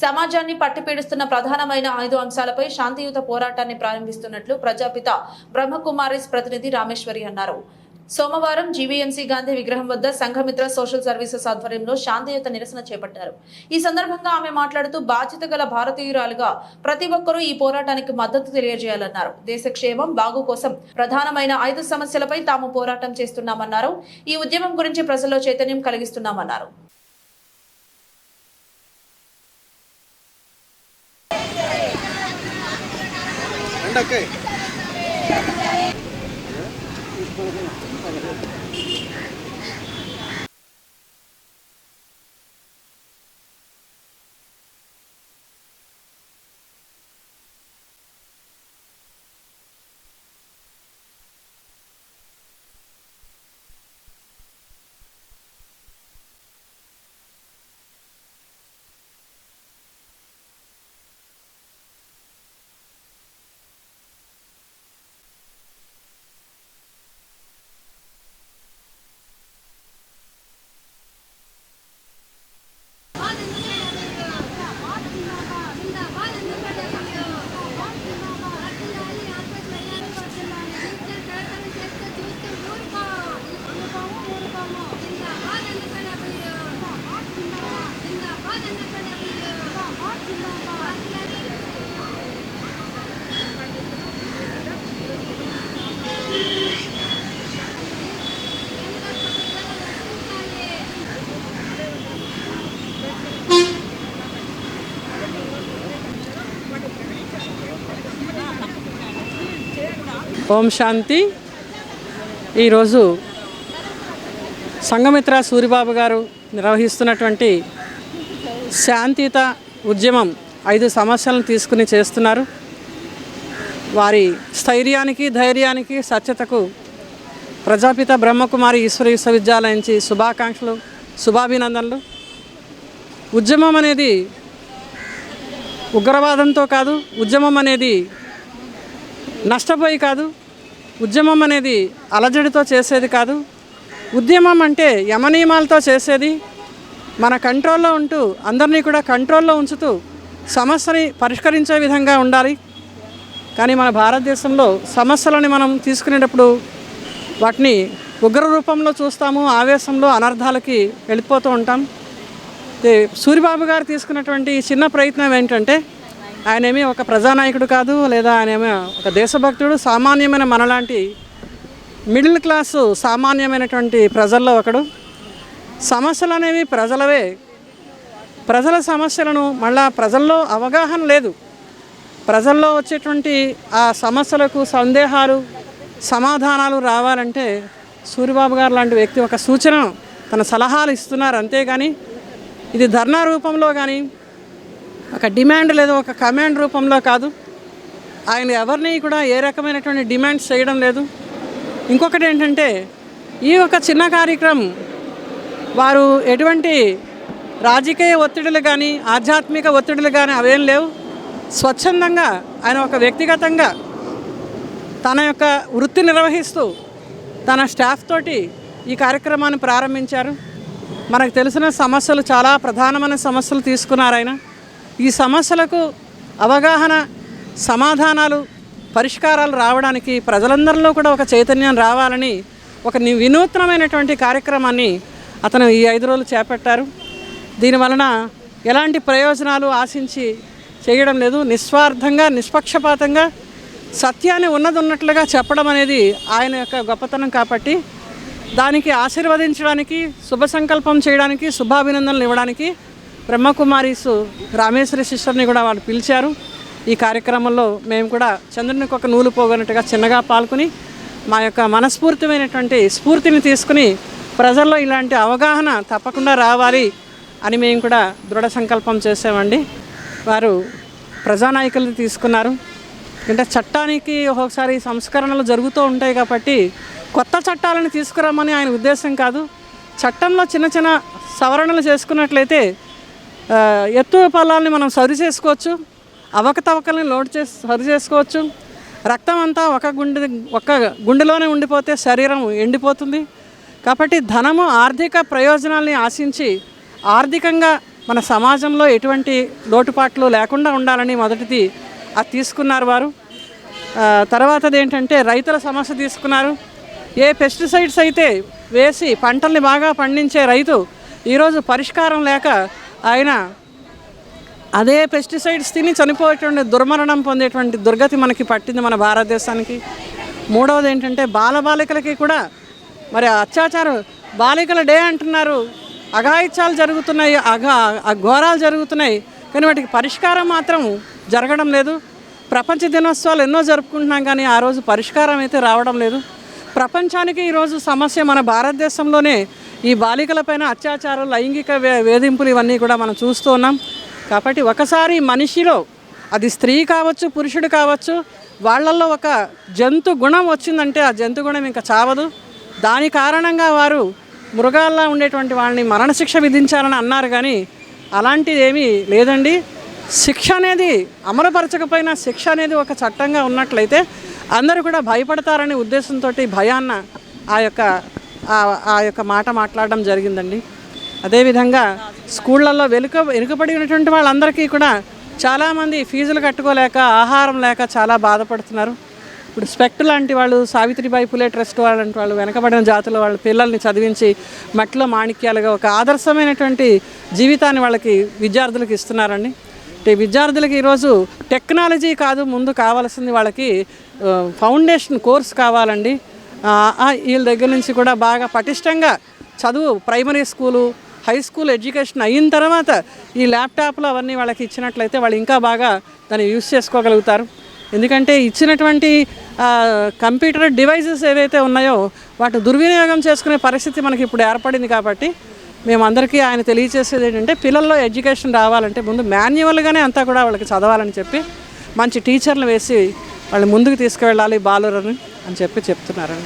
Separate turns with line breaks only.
సమాజాన్ని పట్టిపీడిస్తున్న ప్రధానమైన ఐదు అంశాలపై శాంతియుత పోరాటాన్ని ప్రారంభిస్తున్నట్లు ప్రజాపిత బ్రహ్మకుమారిస్ ప్రతినిధి రామేశ్వరి అన్నారు. సోమవారం జీవీఎంసీ గాంధీ విగ్రహం వద్ద సంఘమిత్ర సోషల్ సర్వీసెస్ ఆధ్వర్యంలో శాంతియుత నిరసన చేపట్టారు. ఈ సందర్భంగా ఆమె మాట్లాడుతూ బాధ్యత గల భారతీయురాలుగా ప్రతి ఒక్కరూ ఈ పోరాటానికి మద్దతు తెలియజేయాలన్నారు. దేశ క్షేమం బాగు కోసం ప్రధానమైన ఐదు సమస్యలపై తాము పోరాటం చేస్తున్నామన్నారు. ఈ ఉద్యమం గురించి ప్రజల్లో చైతన్యం కలిగిస్తున్నామన్నారు.
രണ്ടൊക്കെ.
ఓం శాంతి. ఈరోజు సంఘమిత్ర సూరిబాబు గారు నిర్వహిస్తున్నటువంటి శాంతియుత ఉద్యమం ఐదు సమస్యలను తీసుకుని చేస్తున్నారు. వారి స్థైర్యానికి ధైర్యానికి సత్యతకు ప్రజాపిత బ్రహ్మకుమారి ఈశ్వర విశ్వవిద్యాలయం నుంచి శుభాకాంక్షలు శుభాభినందనలు. ఉద్యమం అనేది ఉగ్రవాదంతో కాదు ఉద్యమం అనేది నష్టపోయి కాదు ఉద్యమం అనేది అలజడితో చేసేది కాదు. ఉద్యమం అంటే యమనియమాలతో చేసేది. మన కంట్రోల్లో ఉంటూ అందరినీ కూడా కంట్రోల్లో ఉంచుతూ సమస్యని పరిష్కరించే విధంగా ఉండాలి. కానీ మన భారతదేశంలో సమస్యలని మనం తీసుకునేటప్పుడు వాటిని ఉగ్ర రూపంలో చూస్తాము ఆవేశంలో అనర్థాలకి వెళ్ళిపోతూ ఉంటాం. సూరిబాబు గారు తీసుకున్నటువంటి చిన్న ప్రయత్నం ఏంటంటే ఆయనేమి ఒక ప్రజానాయకుడు కాదు లేదా ఆయనేమి ఒక దేశభక్తుడు. సామాన్యమైన మనలాంటి మిడిల్ క్లాసు సామాన్యమైనటువంటి ప్రజల్లో ఒకడు. సమస్యలు అనేవి ప్రజలవే. ప్రజల సమస్యలను మళ్ళా ప్రజల్లో అవగాహన లేదు. ప్రజల్లో వచ్చేటువంటి ఆ సమస్యలకు సందేహాలు సమాధానాలు రావాలంటే సూరిబాబు గారు లాంటి వ్యక్తి ఒక సూచన తన సలహాలు ఇస్తున్నారు అంతేగాని ఇది ధర్నా రూపంలో కానీ ఒక డిమాండ్ లేదు ఒక కమాండ్ రూపంలో కాదు. ఆయన ఎవరిని కూడా ఏ రకమైనటువంటి డిమాండ్స్ చేయడం లేదు. ఇంకొకటి ఏంటంటే ఈ ఒక చిన్న కార్యక్రమం వారు ఎటువంటి రాజకీయ ఒత్తిడులు కానీ ఆధ్యాత్మిక ఒత్తిడులు కానీ అవేం లేవు. స్వచ్ఛందంగా ఆయన ఒక వ్యక్తిగతంగా తన యొక్క వృత్తి నిర్వహిస్తూ తన స్టాఫ్ తోటి ఈ కార్యక్రమాన్ని ప్రారంభించారు. మనకు తెలిసిన సమస్యలు చాలా ప్రధానమైన సమస్యలు తీసుకున్నారు ఆయన. ఈ సమస్యలకు అవగాహన సమాధానాలు పరిష్కారాలు రావడానికి ప్రజలందరిలో కూడా ఒక చైతన్యం రావాలని ఒక వినూత్నమైనటువంటి కార్యక్రమాన్ని అతను ఈ ఐదు రోజులు చేపట్టారు. దీనివలన ఎలాంటి ప్రయోజనాలు ఆశించి చేయడం లేదు. నిస్వార్థంగా నిష్పక్షపాతంగా సత్యాన్ని ఉన్నది ఉన్నట్లుగా చెప్పడం అనేది ఆయన యొక్క గొప్పతనం కాబట్టి దానికి ఆశీర్వదించడానికి శుభ సంకల్పం చేయడానికి శుభాభినందనలు ఇవ్వడానికి బ్రహ్మకుమారీసు రామేశ్వరి సిస్టర్ని కూడా వాళ్ళు పిలిచారు. ఈ కార్యక్రమంలో మేము కూడా చంద్రునికి ఒక నూలు పోగొన్నట్టుగా చిన్నగా పాల్గొని మా యొక్క మనస్ఫూర్తిమైనటువంటి స్ఫూర్తిని తీసుకుని ప్రజల్లో ఇలాంటి అవగాహన తప్పకుండా రావాలి అని మేము కూడా దృఢ సంకల్పం చేసామండి వారు ప్రజానాయకులు తీసుకున్నారు. అంటే చట్టానికి ఒక్కొక్కసారి సంస్కరణలు జరుగుతూ ఉంటాయి కాబట్టి కొత్త చట్టాలను తీసుకురామని ఆయన ఉద్దేశం కాదు. చట్టంలో చిన్న చిన్న సవరణలు చేసుకున్నట్లయితే ఎత్తు పొలాలని మనం సరి చేసుకోవచ్చు అవకతవకల్ని లోడ్ చేసి సరి చేసుకోవచ్చు. రక్తం అంతా ఒక గుండె ఒక గుండెలోనే ఉండిపోతే శరీరం ఎండిపోతుంది. కాబట్టి ధనము ఆర్థిక ప్రయోజనాల్ని ఆశించి ఆర్థికంగా మన సమాజంలో ఎటువంటి లోటుపాట్లు లేకుండా ఉండాలని మొదటిది అది తీసుకున్నారు వారు. తర్వాతది ఏంటంటే రైతుల సమస్య తీసుకున్నారు. ఏ పెస్టిసైడ్స్ అయితే వేసి పంటల్ని బాగా పండించే రైతు ఈరోజు పరిష్కారం లేక ఆయన అదే పెస్టిసైడ్స్ తిని చనిపోయేటువంటి దుర్మరణం పొందేటువంటి దుర్గతి మనకి పట్టింది మన భారతదేశానికి. మూడవది ఏంటంటే బాలబాలికలకి కూడా మరి అత్యాచారం బాలికల డే అంటున్నారు. అఘాయిత్యాలు జరుగుతున్నాయి అఘా ఘోరాలు జరుగుతున్నాయి కానీ వాటికి పరిష్కారం మాత్రం జరగడం లేదు. ప్రపంచ దినోత్సవాలు ఎన్నో జరుపుకుంటున్నాం కానీ ఆ రోజు పరిష్కారం అయితే రావడం లేదు. ప్రపంచానికి ఈరోజు సమస్య మన భారతదేశంలోనే ఈ బాలికలపైన అత్యాచారం లైంగిక వే- వేధింపులు ఇవన్నీ కూడా మనం చూస్తూ ఉన్నాం. కాబట్టి ఒకసారి మనిషిలో అది స్త్రీ కావచ్చు పురుషుడు కావచ్చు వాళ్ళల్లో ఒక జంతు గుణం వచ్చిందంటే ఆ జంతు గుణం ఇంకా చావదు. దాని కారణంగా వారు మృగాల్లా ఉండేటువంటి వాళ్ళని మరణశిక్ష విధించాలని అన్నారు కానీ అలాంటిది ఏమీ లేదండి. శిక్ష అనేది అమలుపరచకపోయినా శిక్ష అనేది ఒక చట్టంగా ఉన్నట్లయితే అందరూ కూడా భయపడతారనే ఉద్దేశంతో భయాన్న ఆ యొక్క ఆ- ఆ యొక్క మాట మాట్లాడడం జరిగిందండి. అదేవిధంగా స్కూళ్ళల్లో వెనుక వెనుకబడి ఉన్నటువంటి వాళ్ళందరికీ కూడా చాలామంది ఫీజులు కట్టుకోలేక ఆహారం లేక చాలా బాధపడుతున్నారు. ఇప్పుడు స్పెక్ట్ లాంటి వాళ్ళు సావిత్రిబాయి పులే ట్రస్ట్ వాళ్ళంటి వాళ్ళు వెనకబడిన జాతుల వాళ్ళ పిల్లల్ని చదివించి మట్టిలో మాణిక్యాలుగా ఒక ఆదర్శమైనటువంటి జీవితాన్ని వాళ్ళకి విద్యార్థులకు ఇస్తున్నారండి. అంటే విద్యార్థులకి ఈరోజు టెక్నాలజీ కాదు ముందు కావాల్సింది వాళ్ళకి ఫౌండేషన్ కోర్స్ కావాలండి. వీళ్ళ దగ్గర నుంచి కూడా బాగా పటిష్టంగా చదువు primary school high school education అయిన తర్వాత ఈ ల్యాప్టాప్లు అవన్నీ వాళ్ళకి ఇచ్చినట్లయితే వాళ్ళు ఇంకా బాగా దాన్ని యూస్ చేసుకోగలుగుతారు. ఎందుకంటే ఇచ్చినటువంటి కంప్యూటర్ డివైజెస్ ఏవైతే ఉన్నాయో వాటి దుర్వినియోగం చేసుకునే పరిస్థితి మనకి ఇప్పుడు ఏర్పడింది కాబట్టి మేమందరికీ ఆయన తెలియజేసేది ఏంటంటే పిల్లల్లో ఎడ్యుకేషన్ రావాలంటే ముందు మాన్యువల్గానే అంతా కూడా వాళ్ళకి చదవాలని చెప్పి మంచి టీచర్లు వేసి వాళ్ళు ముందుకు తీసుకువెళ్ళాలి బాలురని అని చెప్పి చెప్తున్నారు.